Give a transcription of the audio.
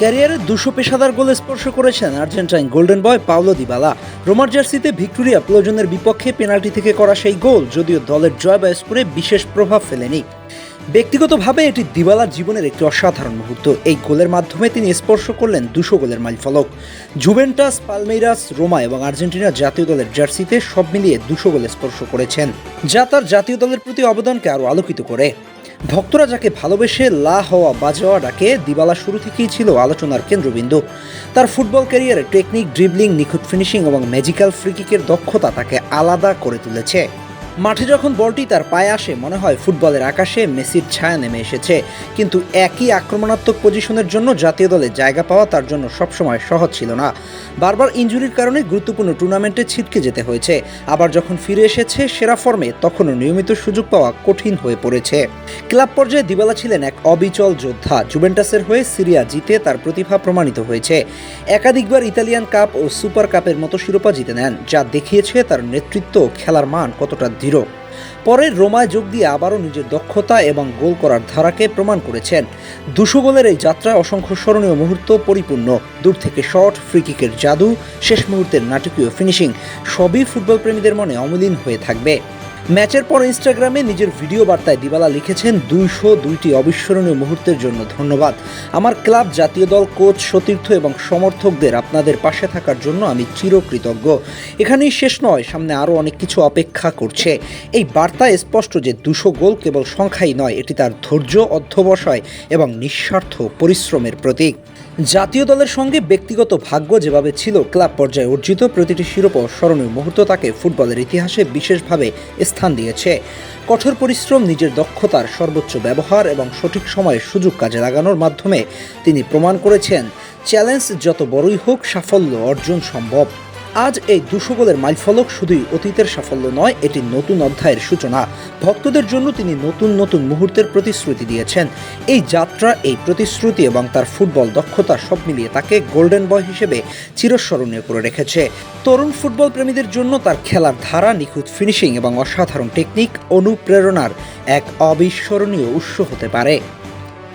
ক্যারিয়ারে দুশো পেশাদার গোল স্পর্শ করেছেন Argentine golden boy Paulo Dybala. রোমার জার্সিতে ভিক্টোরিয়া প্লোজনের বিপক্ষে পেনাল্টি থেকে করা সেই গোল, যদিও দলের জয় বা স্কোরে বিশেষ প্রভাব ফেলেনি। ব্যক্তিগতভাবে এটি দিবালার জীবনের একটি অসাধারণ মুহূর্ত। এই গোলের মাধ্যমে তিনি স্পর্শ করলেন দুশো গোলের মাইলফলক জুভেন্টাস, পালমেইরাস, রোমা এবং আর্জেন্টিনা জাতীয় দলের জার্সিতে সব মিলিয়ে দুশো গোল স্পর্শ করেছেন, যা তার জাতীয় দলের প্রতি অবদানকে আরও আলোকিত করে। ভক্তরা যাকে ভালোবেসে লা হওয়া বাজোয়া ডাকে, দিবালা শুরু থেকেই ছিল আলোচনার কেন্দ্রবিন্দু। তার ফুটবল ক্যারিয়ারে টেকনিক ড্রিবলিং নিখুঁত ফিনিশিং এবং ম্যাজিক্যাল ফ্রিকিকের দক্ষতা তাকে আলাদা করে তুলেছে। মাঠে যখন বলটি তার পায়ে আসে, মনে হয় ফুটবলের আকাশে মেসির ছায়া নেমে এসেছে। কিন্তু একই আক্রমণাত্মক পজিশনের জন্য জাতীয় দলে জায়গা পাওয়া তার জন্য সবসময় সহজ ছিল না। বারবার ইনজুরির কারণে গুরুত্বপূর্ণ টুর্নামেন্টে ছিটকে যেতে হয়েছে। আবার যখন ফিরে এসেছে সেরা ফর্মে, তখনও নিয়মিত সুযোগ পাওয়া কঠিন হয়ে পড়েছে। ক্লাব পর্যায়ে দিবালা ছিলেন এক অবিচল যোদ্ধা। জুভেন্টাসের হয়ে সিরিয়া জিতে তার প্রতিভা প্রমাণিত হয়েছে। একাধিকবার ইতালিয়ান কাপ ও সুপার কাপের মতো শিরোপা জিতে নেন, যা দেখিয়েছে তার নেতৃত্ব খেলার মান কতটা দৃঢ়। পরে রোমায় যোগ দিয়ে আবারও নিজের দক্ষতা এবং গোল করার ধারাকে প্রমাণ করেছেন। দুশো গোলের এই যাত্রায় অসংখ্য স্মরণীয় মুহূর্ত পরিপূর্ণ। দূর থেকে শট, ফ্রিকিকের জাদু, শেষ মুহূর্তের নাটকীয় ফিনিশিং, সবই ফুটবল প্রেমীদের মনে অমলিন হয়ে থাকবে। ম্যাচের পর ইনস্টাগ্রামে নিজের ভিডিও বার্তায় দিবালা লিখেছেন, দুইশো দুইটি অবিস্মরণীয় মুহূর্তের জন্য ধন্যবাদ। আমার ক্লাব, জাতীয় দল, কোচ, সতীর্থ এবং সমর্থকদের আপনাদের পাশে থাকার জন্য আমি চিরকৃতজ্ঞ। এখানেই শেষ নয়, সামনে আরও অনেক কিছু অপেক্ষা করছে। এই বার্তায় স্পষ্ট যে দুশো গোল কেবল সংখ্যাই নয়, এটি তার ধৈর্য, অধ্যবসায় এবং নিঃস্বার্থ পরিশ্রমের প্রতীক। জাতীয় দলের সঙ্গে ব্যক্তিগত ভাগ্য যেভাবে ছিল, ক্লাব পর্যায়ে অর্জিত প্রতিটি শিরোপা স্মরণীয় মুহূর্ত তাকে ফুটবলের ইতিহাসে বিশেষভাবে স্থান দিয়েছে। কঠোর পরিশ্রম, নিজের দক্ষতার সর্বোচ্চ ব্যবহার এবং সঠিক সময়ে সুযোগ কাজে লাগানোর মাধ্যমে তিনি প্রমাণ করেছেন, চ্যালেঞ্জ যত বড়ই হোক সাফল্য অর্জন সম্ভব। আজ এই দুশো গোলের মাইলফলক শুধুই অতীতের সাফল্য নয়, এটি নতুন অধ্যায়ের সূচনা। ভক্তদের জন্য তিনি নতুন নতুন মুহূর্তের প্রতিশ্রুতি দিয়েছেন। এই যাত্রা, এই প্রতিশ্রুতি এবং তার ফুটবল দক্ষতা সব মিলিয়ে তাকে গোল্ডেন বয় হিসেবে চিরস্মরণীয় করে রেখেছে। তরুণ ফুটবল প্রেমীদের জন্য তার খেলার ধারা, নিখুঁত ফিনিশিং এবং অসাধারণ টেকনিক অনুপ্রেরণার এক অবিস্মরণীয় উৎস হতে পারে।